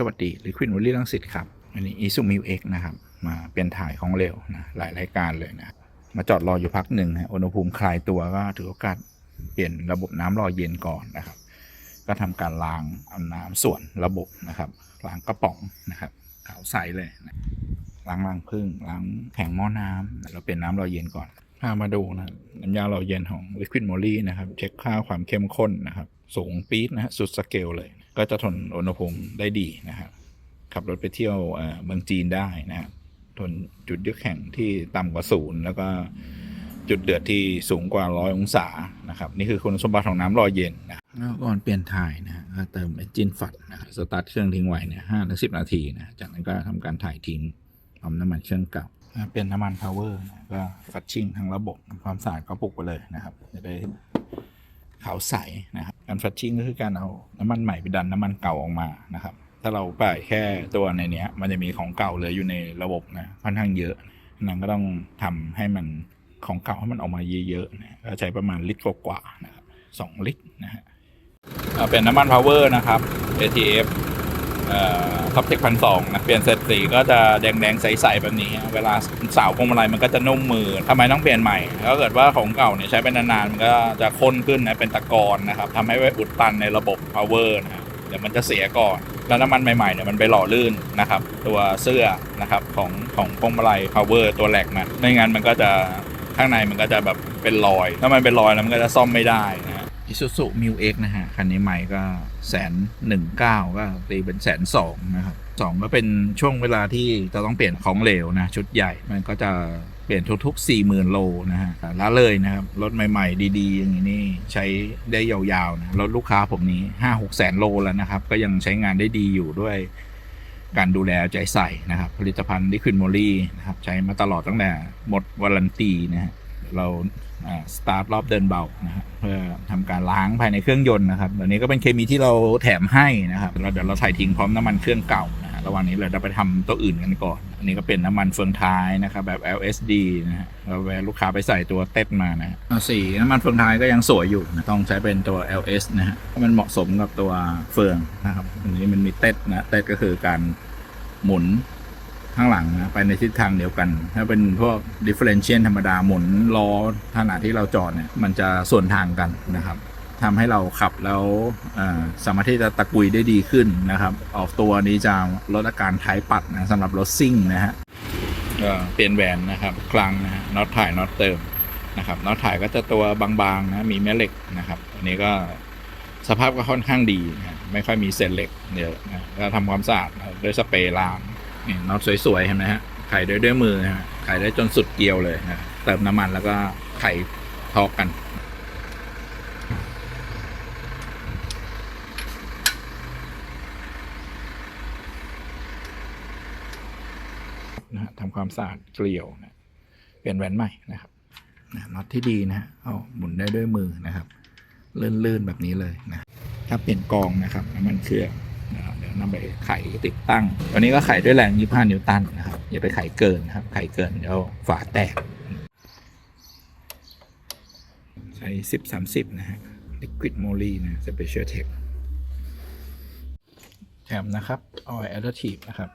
สวัสดีลิควิดวอลลี่ลังสิตครับ อันนี้อีซูมิวเอ็กนะครับ มาเป็นถ่ายของเร็วนะ หลายรายการเลยนะ มาจอดรออยู่พักหนึ่งนะอุณหภูมิคลายตัวก็ถือโอกาสเปลี่ยนระบบน้ำรอเย็นก่อนนะครับ ก็ทำการล้างเอาน้ำส่วนระบบนะครับ ล้างกระป๋องนะครับขาวใสเลยนะล้างรังพึ่งล้างแผงหม้อน้ำเราเปลี่ยนน้ำรอเย็นก่อนพามาดูนะน้ำยารอเย็นของ Liquid Moly นะครับ เช็คค่าความเข้มข้นนะครับ สูงปี๊ดนะฮะสุดสเกลเลย ก็จะทนอุณหภูมิได้ดีนะครับขับรถไปเที่ยวเอ่อเมืองจีนได้นะครับทนจุดยึดแข็งที่ต่ำกว่าศูนย์แล้วก็จุดเดือดที่สูงกว่าร้อยองศานะครับ นี่คือคุณสมบัติของน้ำรอเย็นนะแล้วก่อนเปลี่ยนถ่ายนะฮะก็เติมเอนจินฝัดนะครับสตาร์ทเครื่องทิ้งไว้เนี่ยห้าถึงสิบนาทีนะจากนั้นก็ทำการถ่ายทิ้งปั๊มน้ำมันเครื่องเก่าอ่าเป็นน้ำมันพาวเวอร์นะก็ฟัดชิ่งทั้งระบบความสะอาดก็ปลุกไปเลยนะครับ จะได้ขาวใสนะครับ การฟัดชิ่งก็คือการเอาน้ำมันใหม่ไปดันน้ำมันเก่าออกมานะครับ ถ้าเราปล่อยแค่ตัวในนี้มันจะมีของเก่าเหลืออยู่ในระบบนะค่อนข้างเยอะนั้นก็ต้องทำให้มันของเก่าให้มันออกมาเยอะๆนะก็ใช้ประมาณลิตรกว่าๆนะครับสองลิตรนะฮะเอาเป็นน้ำมันพาวเวอร์นะครับ ATF ท็อปเทคพันสองนะเปลี่ยนเสร็จสีก็จะแดงๆใสๆแบบนี้ เวลาสาวพวงมาลัยมันก็จะนุ่มมือทำไมต้องเปลี่ยนใหม่ถ้าเกิดว่าของเก่าเนี่ยใช้ไปนานๆ มันก็จะข้นขึ้นนะเป็นตะกอนนะครับทำให้ไว้อุดตันในระบบ power นะเดี๋ยวมันจะเสียก่อน แล้วน้ำมันใหม่ๆเนี่ยมันไปหล่อลื่นนะครับ ตัวเสื้อนะครับของของพวงมาลัย power ตัวแหลกมันไม่งั้นมันก็จะข้างในมันก็จะแบบเป็นรอย ถ้ามันเป็นรอยแล้วมันก็จะซ่อมไม่ได้นะ อิซูซุมิวเอ็กนะฮะ คันนี้ใหม่ก็แสนหนึ่งเก้าก็ตีเป็นแสนสองนะครับสองก็เป็นช่วงเวลาที่จะต้องเปลี่ยนของเหลวนะ ชุดใหญ่มันก็จะเปลี่ยนทุก ๆ 4 0,000 โลนะฮะละเลยนะครับ รถใหม่ๆ ดีๆ อย่างนี้นี่ใช้ได้ยาวๆนะรถลูกค้าผมนี้ 5 6 แสนโลแล้วนะครับ ก็ยังใช้งานได้ดีอยู่ด้วยการดูแลใจใส่นะครับ ผลิตภัณฑ์ลิควิดโมลี่นะครับ ใช้มาตลอดตั้งแต่หมดวารันตีนะฮะ เราสตาร์ทรอบเดินเบานะเพื่อทำการล้างภายในเครื่องยนต์นะครับอันนี้ก็เป็นเคมีที่เราแถมให้นะครับเราเดี๋ยวเราถ่ทิ้งพร้อมน้ำมันเครื่องเก่านะระหว่างนี้เราจะไปทำตัวอื่นกันก่อน อันนี้ก็เป็นน้ำมันเฟืองท้ายนะครับแบบ LSD นะฮะเราแวะลูกค้าไปใส่ตัวเต็ดมานะสีน้ำมันเฟืองท้ายก็ยังสวยอยู่นะต้องใช้เป็นตัว LS นะฮะเพราะมันเหมาะสมกับตัวเฟืองนะครับอันนี้มันมีเต็ดนะเต็ดก็คือการหมุน ข้างหลังนะไปในทิศทางเดียวกัน ถ้าเป็นพวก differential ธรรมดาหมุนล้อขณะที่เราจอดเนี่ยมันจะส่วนทางกันนะครับทำให้เราขับแล้วสามารถที่จะตะกุยได้ดีขึ้นนะครับ ออกตัวนี้จะลดอาการท้ายปัดนะสำหรับรถซิ่งนะฮะเปลี่ยนแหวนนะครับคลังนะฮะน็อตถ่ายน็อตเติมนะครับน็อตถ่ายก็จะตัวบางๆนะมีแม่เหล็กนะครับอันนี้ก็สภาพก็ค่อนข้างดีนะไม่ค่อยมีเศษเหล็กเยอะนะก็ทำความสะอาดด้วยสเปรย์ล้าง น็อตสวยๆเห็นไหมฮะไขด้วยด้วยมือนะฮะไขได้จนสุดเกลียวเลยนะเติมน้ำมันแล้วก็ไขทอกกันนะฮะทำความสะอาดเกลียวนะเปลี่ยนแหวนใหม่นะครับน็อตที่ดีนะฮะเอาหมุนได้ด้วยมือนะครับ ลื่นๆแบบนี้เลยนะถ้าเปลี่ยนกองนะครับน้ำมันเครื่อง นะครับเดี๋ยวนำไปไขติดตั้งตันนี้ก็ไขด้วยแรง 25 นิวตันนะครับ อย่าไปไขเกินนะครับ ไขเกินเดี๋ยวฝาแตก ใช้ 10 30 นะฮะ Liquid Moly นะ Special Tech แถมนะครับ Oil Additive นะครับ